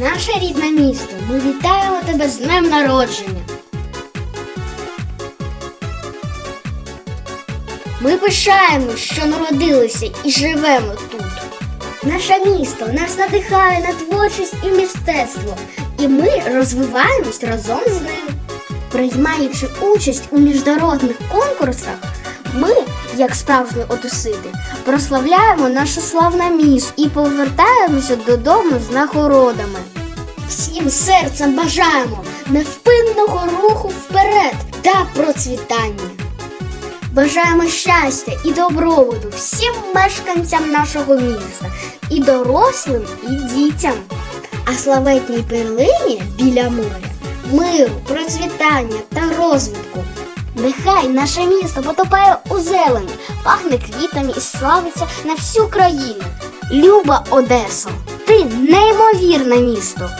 Наше рідне місто, ми вітаємо тебе з днем народження. Ми пишаємось, що народилися і живемо тут. Наше місто нас надихає на творчість і мистецтво, і ми розвиваємось разом з ним. Приймаючи участь у міжнародних конкурсах, ми, як справжні одесити, прославляємо наше славне місто і повертаємося додому з нагородами. Всім серцем бажаємо невпинного руху вперед та процвітання. Бажаємо щастя і добробуту всім мешканцям нашого міста, і дорослим, і дітям. А славетній перлині біля моря миру, процвітання та розвитку. Нехай наше місто потопає у зелені, пахне квітами і славиться на всю країну. Люба Одесо, ти неймовірне місто.